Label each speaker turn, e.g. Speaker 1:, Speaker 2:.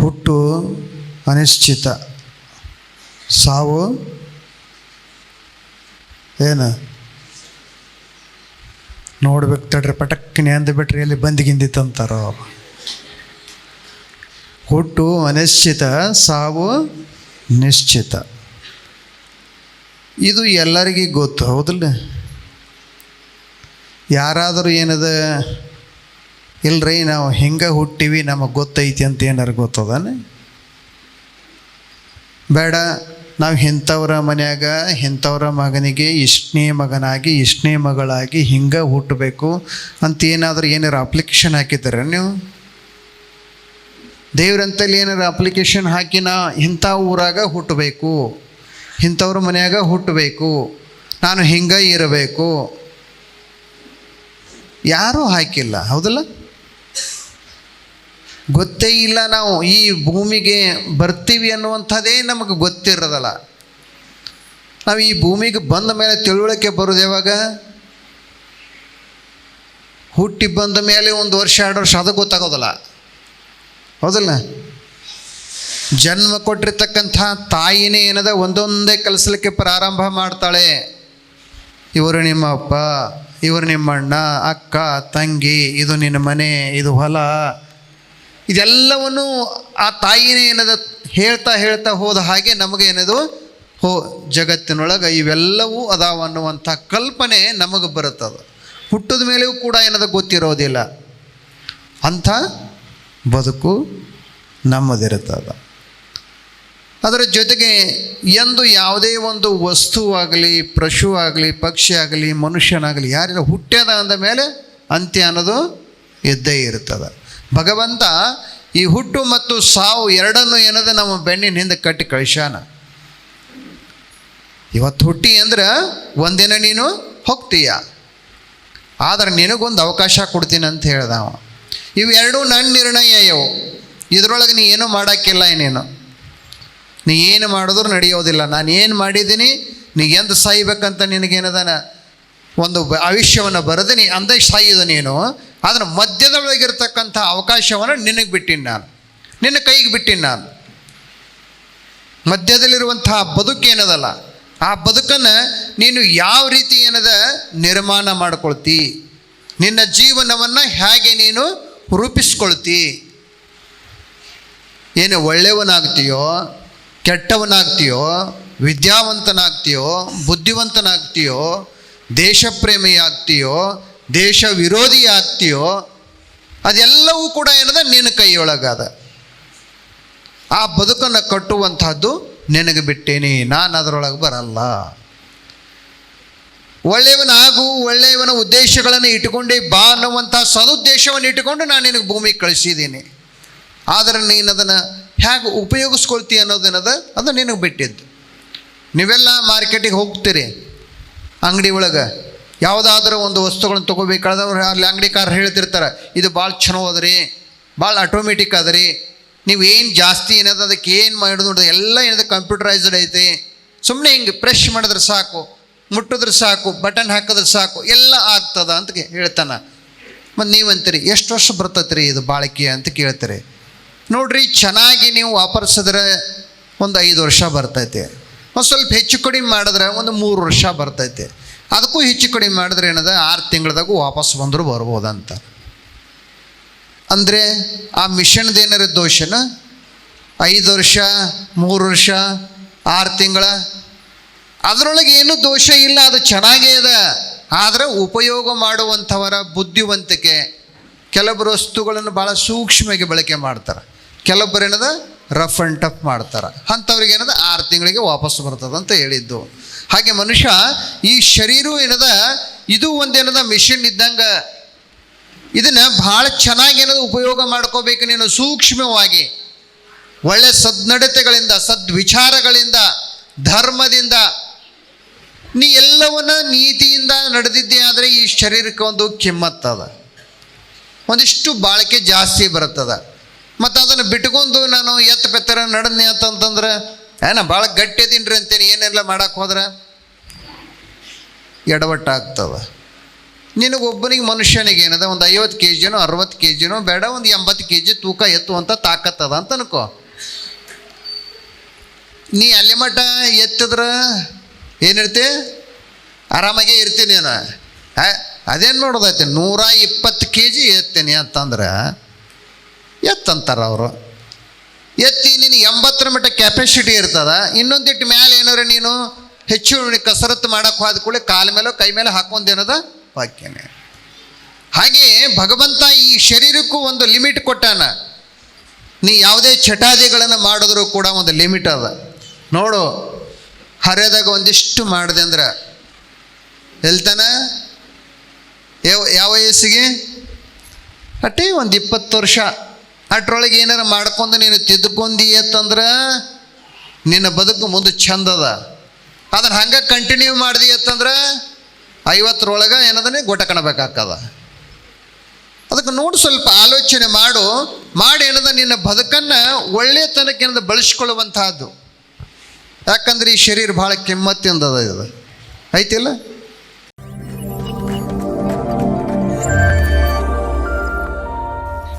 Speaker 1: ಹುಟ್ಟು ಅನಿಶ್ಚಿತ. ಸಾವು ಏನು? ನೋಡ್ಬೇಕು ತಡ್ರಿ, ಪಟಕ್ಕನೆ ಅಂದ್ಬಿಟ್ರಿ ಎಲ್ಲಿ ಬಂದಿಗಿಂದಿತ್ತಂತಾರೋ ಹುಟ್ಟು ಅನಿಶ್ಚಿತ, ಸಾವು ನಿಶ್ಚಿತ. ಇದು ಎಲ್ಲರಿಗೂ ಗೊತ್ತು ಹೌದಲ್ಲ ಯಾರಾದರೂ ಏನದ? ಇಲ್ರಿ, ನಾವು ಹಿಂಗೆ ಹುಟ್ಟಿವಿ ನಮಗೆ ಗೊತ್ತೈತಿ ಅಂತ ಏನಾರು ಗೊತ್ತದಾನೆ? ಬೇಡ, ನಾವು ಇಂಥವ್ರ ಮನ್ಯಾಗ ಇಂಥವ್ರ ಮಗನಿಗೆ ಇಷ್ಟನೇ ಮಗನಾಗಿ, ಇಷ್ಟನೇ ಮಗಳಾಗಿ ಹಿಂಗೆ ಹುಟ್ಟಬೇಕು ಅಂತ ಏನಾದರೂ ಏನಾರು ಅಪ್ಲಿಕೇಶನ್ ಹಾಕಿದ್ದಾರೆ ನೀವು? ದೇವ್ರಂತಲ್ಲಿ ಏನಾರು ಅಪ್ಲಿಕೇಶನ್ ಹಾಕಿ ನಾ ಇಂಥ ಊರಾಗ ಹುಟ್ಟಬೇಕು ಇಂಥವ್ರ ಮನ್ಯಾಗ ಹುಟ್ಟಬೇಕು ನಾನು ಹಿಂಗೆ ಇರಬೇಕು. ಯಾರೂ ಹಾಕಿಲ್ಲ, ಹೌದಲ್ಲ? ಗೊತ್ತೇ ಇಲ್ಲ ನಾವು ಈ ಭೂಮಿಗೆ ಬರ್ತೀವಿ ಅನ್ನುವಂಥದ್ದೇ ನಮಗೆ ಗೊತ್ತಿರೋದಲ್ಲ. ನಾವು ಈ ಭೂಮಿಗೆ ಬಂದ ಮೇಲೆ ತಿಳುವಳಿಕೆ ಬರೋದು ಯಾವಾಗ? ಹುಟ್ಟಿ ಬಂದ ಮೇಲೆ ಒಂದು ವರ್ಷ, ಎರಡು ವರ್ಷ, ಅದು ಗೊತ್ತಾಗೋದಲ್ಲ. ಹೌದಲ್ಲ? ಜನ್ಮ ಕೊಟ್ಟಿರ್ತಕ್ಕಂಥ ತಾಯಿನೇ ಏನದ? ಒಂದೊಂದೇ ಕಲಿಸ್ಲಿಕ್ಕೆ ಪ್ರಾರಂಭ ಮಾಡ್ತಾಳೆ. ಇವರು ನಿಮ್ಮ ಅಪ್ಪ, ಇವರು ನಿಮ್ಮ ಅಣ್ಣ ಅಕ್ಕ, ತಂಗಿ, ಇದು ನಿನ್ನ ಮನೆ, ಇದು ಹೊಲ. ಇದೆಲ್ಲವನ್ನು ಆ ತಾಯಿನೇ ಏನದ ಹೇಳ್ತಾ ಹೇಳ್ತಾ ಹೋದ ಹಾಗೆ ನಮಗೆ ಏನದು? ಹೋ, ಜಗತ್ತಿನೊಳಗೆ ಇವೆಲ್ಲವೂ ಅದಾವ ಅನ್ನುವಂಥ ಕಲ್ಪನೆ ನಮಗೆ ಬರುತ್ತದೆ. ಹುಟ್ಟಿದ ಮೇಲೆಯೂ ಕೂಡ ಏನದ ಗೊತ್ತಿರೋದಿಲ್ಲ. ಅಂಥ ಬದುಕು ನಮ್ಮದಿರುತ್ತದೆ. ಅದರ ಜೊತೆಗೆ ಎಂದು ಯಾವುದೇ ಒಂದು ವಸ್ತುವಾಗಲಿ ಪಶು ಆಗಲಿ, ಪಕ್ಷಿ ಆಗಲಿ, ಮನುಷ್ಯನಾಗಲಿ, ಯಾರಿಲ್ಲ, ಹುಟ್ಟ್ಯದ ಅಂದ ಮೇಲೆ ಅಂತ್ಯ ಅನ್ನೋದು ಇದ್ದೇ ಇರ್ತದೆ ಭಗವಂತ ಈ ಹುಟ್ಟು ಮತ್ತು ಸಾವು ಎರಡನ್ನು ಏನದ ನಮ್ಮ ಬೆನ್ನಿನ ಹಿಂದೆ ಕಟ್ಟಿ ಕಳಿಸ್ಯಾನ. ಇವತ್ತು ಹುಟ್ಟಿ ಅಂದ್ರೆ ಒಂದಿನ ನೀನು ಹೋಗ್ತೀಯ. ಆದರೆ ನಿನಗೊಂದು ಅವಕಾಶ ಕೊಡ್ತೀನಿ ಅಂತ ಹೇಳ್ದ ಅವ. ನನ್ನ ನಿರ್ಣಯ ಇವು. ಇದರೊಳಗೆ ನೀ ಏನೂ ಮಾಡೋಕ್ಕಿಲ್ಲ ಏನೇನು ನೀ ಏನು ಮಾಡಿದ್ರೂ ನಡೆಯೋದಿಲ್ಲ. ನಾನು ಏನು ಮಾಡಿದ್ದೀನಿ, ನೀ ಎಂತ ಸಾಯ್ಬೇಕಂತ ನಿನಗೇನದಾನ? ಒಂದು ಆಯುಷ್ಯವನ್ನು ಬರೆದಿನಿ ಅಂದೇ ಸಾಯಿದ ನೀನು. ಅದರ ಮಧ್ಯದೊಳಗಿರ್ತಕ್ಕಂಥ ಅವಕಾಶವನ್ನು ನಿನಗೆ ಬಿಟ್ಟಿನಿ ನಾನು. ನಿನ್ನ ಕೈಗೆ ಬಿಟ್ಟಿನಿ ನಾನು. ಮಧ್ಯದಲ್ಲಿರುವಂತಹ ಬದುಕು ಏನದಲ್ಲ? ಆ ಬದುಕನ್ನು ನೀನು ಯಾವ ರೀತಿ ಏನದ? ನಿರ್ಮಾಣ ಮಾಡ್ಕೊಳ್ತಿ. ನಿನ್ನ ಜೀವನವನ್ನು ಹೇಗೆ ನೀನು ರೂಪಿಸ್ಕೊಳ್ತಿ. ಏನು ಒಳ್ಳೆಯವನಾಗ್ತೀಯೋ, ಕೆಟ್ಟವನಾಗ್ತೀಯೋ, ವಿದ್ಯಾವಂತನಾಗ್ತೀಯೋ, ಬುದ್ಧಿವಂತನಾಗ್ತೀಯೋ ದೇಶಪ್ರೇಮಿ ಆಗ್ತೀಯೋ ದೇಶ ವಿರೋಧಿ ಆಗ್ತೀಯೋ ಅದೆಲ್ಲವೂ ಕೂಡ ಏನದ? ನಿನ್ನ ಕೈಯೊಳಗಾದ. ಆ ಬದುಕನ್ನು ಕಟ್ಟುವಂತಹದ್ದು ನಿನಗೆ ಬಿಟ್ಟೇನಿ, ನಾನು ಅದರೊಳಗೆ ಬರಲ್ಲ. ಒಳ್ಳೆಯವನಾಗು, ಒಳ್ಳೆಯವನ ಉದ್ದೇಶಗಳನ್ನು ಇಟ್ಟುಕೊಂಡೇ ಬಾ ಅನ್ನುವಂಥ ಸದುದ್ದೇಶವನ್ನು ಇಟ್ಟುಕೊಂಡು ನಾನು ನಿನಗೆ ಭೂಮಿ ಕಳಿಸಿದ್ದೀನಿ ಆದರೆ ನೀನು ಅದನ್ನು ಹೇಗೆ ಉಪಯೋಗಿಸ್ಕೊಳ್ತೀಯ ಅನ್ನೋದೇನದ ಅದು ನಿನಗೆ ಬಿಟ್ಟಿದ್ದು. ನೀವೆಲ್ಲ ಮಾರ್ಕೆಟಿಗೆ ಹೋಗ್ತೀರಿ, ಅಂಗಡಿ ಒಳಗೆ. ಯಾವುದಾದ್ರೂ ಒಂದು ವಸ್ತುಗಳನ್ನ ತೊಗೋಬೇಕಾದ್ರೆ ಅಲ್ಲಿ ಅಂಗಡಿಕಾರ ಹೇಳ್ತಿರ್ತಾರೆ, ಇದು ಭಾಳ ಚಲೋ ಅದ್ರಿ ಭಾಳ ಆಟೋಮೆಟಿಕ್ ಅದರಿ, ನೀವು ಏನು ಜಾಸ್ತಿ ಏನದ, ಅದಕ್ಕೆ ಏನು ಮಾಡೋದು ನೋಡಿದ್ರೆ ಎಲ್ಲ ಏನದ ಕಂಪ್ಯೂಟರೈಸ್ಡ್ ಐತಿ. ಸುಮ್ಮನೆ ಹಿಂಗೆ ಪ್ರೆಶ್ ಮಾಡಿದ್ರೆ ಸಾಕು, ಮುಟ್ಟಿದ್ರೆ ಸಾಕು ಬಟನ್ ಹಾಕಿದ್ರೆ ಸಾಕು, ಎಲ್ಲ ಆಗ್ತದ ಅಂತ ಹೇಳ್ತಾನೆ. ಮತ್ತು ನೀವಂತೀರಿ, ಎಷ್ಟು ವರ್ಷ ಬರ್ತೈತೆ ಇದು ಬಾಳಿಕೆ? ಅಂತ ಕೇಳ್ತೀರಿ. ನೋಡ್ರಿ, ಚೆನ್ನಾಗಿ ನೀವು ವಾಪರಿಸಿದ್ರೆ ಒಂದು ಐದು ವರ್ಷ ಬರ್ತೈತೆ. ಒಂದು ಸ್ವಲ್ಪ ಹೆಚ್ಚು ಕಡಿಮೆ ಮಾಡಿದ್ರೆ ಒಂದು ಮೂರು ವರ್ಷ ಬರ್ತೈತೆ. ಅದಕ್ಕೂ ಹೆಚ್ಚು ಕಡಿಮೆ ಮಾಡಿದ್ರೆ ಏನದ? ಆರು ತಿಂಗಳದಾಗ ವಾಪಸ್ ಬಂದರೂ ಬರ್ಬೋದಂತ. ಅಂದರೆ ಆ ಮಿಷನ್ದು ಏನಾರ ದೋಷನ? ಐದು ವರ್ಷ, ಮೂರು ವರ್ಷ, ಆರು ತಿಂಗಳ? ಅದರೊಳಗೆ ಏನು ದೋಷ ಇಲ್ಲ, ಅದು ಚೆನ್ನಾಗೇ ಅದ ಆದರೆ ಉಪಯೋಗ ಮಾಡುವಂಥವರ ಬುದ್ಧಿವಂತಿಕೆ ಕೆಲವರು ವಸ್ತುಗಳನ್ನು ಭಾಳ ಸೂಕ್ಷ್ಮವಾಗಿ ಬಳಕೆ ಮಾಡ್ತಾರೆ. ಕೆಲವೊಬ್ಬರು ಏನದ? ರಫ್ ಆ್ಯಂಡ್ ಟಫ್ ಮಾಡ್ತಾರೆ. ಅಂಥವ್ರಿಗೆ ಏನದ? ಆರು ತಿಂಗಳಿಗೆ ವಾಪಸ್ ಬರ್ತದಂತ ಹೇಳಿದ್ದು. ಹಾಗೆ ಮನುಷ್ಯ ಈ ಶರೀರ ಏನದ, ಇದು ಒಂದೇನದ ಮೆಷಿನ್ ಇದ್ದಂಗೆ. ಇದನ್ನು ಭಾಳ ಚೆನ್ನಾಗಿ ಏನದ ಉಪಯೋಗ ಮಾಡ್ಕೋಬೇಕು ನೀನು ಸೂಕ್ಷ್ಮವಾಗಿ. ಒಳ್ಳೆ ಸದ್ನಡತೆಗಳಿಂದ, ಸದ್ವಿಚಾರಗಳಿಂದ, ಧರ್ಮದಿಂದ. ನೀ ಎಲ್ಲವನ್ನ ನೀತಿಯಿಂದ ನಡೆದಿದ್ದೆ ಆದರೆ ಈ ಶರೀರಕ್ಕೆ ಒಂದು ಕಿಮ್ಮತ್ತದ ಒಂದಿಷ್ಟು ಬಾಳಿಕೆ ಜಾಸ್ತಿ ಬರುತ್ತದ. ಮತ್ತು ಅದನ್ನು ಬಿಟ್ಕೊಂಡು ನಾನು ಎತ್ತ ಪೆತ್ತರ ನಡೆದ್ನೆ ಅಂತಂತಂದ್ರೆ ಏನ ಭಾಳ ಗಟ್ಟಿ ಅದೀನ್ರಿ ಅಂತೇನೆ, ಏನೆಲ್ಲ ಮಾಡಕ್ಕೆ ಹೋದ್ರೆ? ಎಡವಟ್ಟಾಗ್ತದ ನಿನಗೊಬ್ಬನಿಗೆ ಮನುಷ್ಯನಿಗೆ ಏನದ? ಒಂದು ಐವತ್ತು ಕೆ ಜಿನೋ ಅರವತ್ತು ಕೆ ಜಿನೋ ಬೇಡ, ಒಂದು ಎಂಬತ್ತು ಕೆ ಜಿ ತೂಕ ಎತ್ತುವಂಥ ತಾಕತ್ತದ ಅಂತ ಅನ್ಕೋ ನೀ ಅಲ್ಲಿ ಮಟ್ಟ ಎತ್ತಿದ್ರೆ? ಏನಿರ್ತಿ? ಆರಾಮಾಗೆ ಇರ್ತೀನಿ ನೀನು. ಅದೇನು ನೋಡೋದೈತೆ ನೂರ ಇಪ್ಪತ್ತು ಕೆ ಜಿ ಎತ್ತೀನಿ ಅಂತಂದ್ರೆ, ಎತ್ತಂತಾರೆ ಅವರು. ಎತ್ತಿ ನಿನಗೆ ಎಂಬತ್ತರ ಮಟ್ಟ ಕೆಪಾಸಿಟಿ ಇರ್ತದ. ಇನ್ನೊಂದಿಟ್ಟು ಮೇಲೆ ಏನಾರ ನೀನು ಹೆಚ್ಚು ಕಸರತ್ತು ಮಾಡಕ್ಕೆ ಹೋದ ಕೂಡಲೇ ಕಾಲ ಮೇಲೆ ಕೈ ಮೇಲೆ ಹಾಕೊಂದೇನದ ವಾಕ್ಯನೇ. ಹಾಗೆ ಭಗವಂತ ಈ ಶರೀರಕ್ಕೂ ಒಂದು ಲಿಮಿಟ್ ಕೊಟ್ಟಾನ. ನೀ ಯಾವುದೇ ಚಟಾದಿಗಳನ್ನು ಮಾಡಿದ್ರೂ ಕೂಡ ಒಂದು ಲಿಮಿಟ್ ಅದ. ನೋಡು, ಹರಿಯದಾಗ ಒಂದಿಷ್ಟು ಮಾಡಿದೆ ಅಂದ್ರೆ ಎಲ್ತಾನ? ಯಾವ ವಯಸ್ಸಿಗೆ? ಅಟ್ಟೆ ಒಂದು ಇಪ್ಪತ್ತು ವರ್ಷ. ಅಟ್ರೊಳಗೆ ಏನಾರ ಮಾಡ್ಕೊಂಡು ನೀನು ತಿದ್ದುಕೊಂಡಿ ಅಂತಂದ್ರೆ ನಿನ್ನ ಬದುಕು ಮುಂದೆ ಚಂದದ. ಅದನ್ನು ಹಂಗೆ ಕಂಟಿನ್ಯೂ ಮಾಡಿದಿ ಅಂತಂದ್ರೆ ಐವತ್ತರೊಳಗೆ ಗೊಟ್ಟ ಕಾಣಬೇಕಾಗ್ತದ. ಅದಕ್ಕೆ ನೋಡಿ ಸ್ವಲ್ಪ ಆಲೋಚನೆ ಮಾಡು. ಮಾಡಿ ಏನದ ನಿನ್ನ ಬದುಕನ್ನು ತನಕ ಏನದ ಬಳಸ್ಕೊಳ್ಳುವಂತಹದ್ದು. ಯಾಕಂದ್ರೆ ಈ ಶರೀರ ಭಾಳ ಕಿಮ್ಮತ್ತಿಂದದ ಇದು. ಐತಿಲ್ಲ?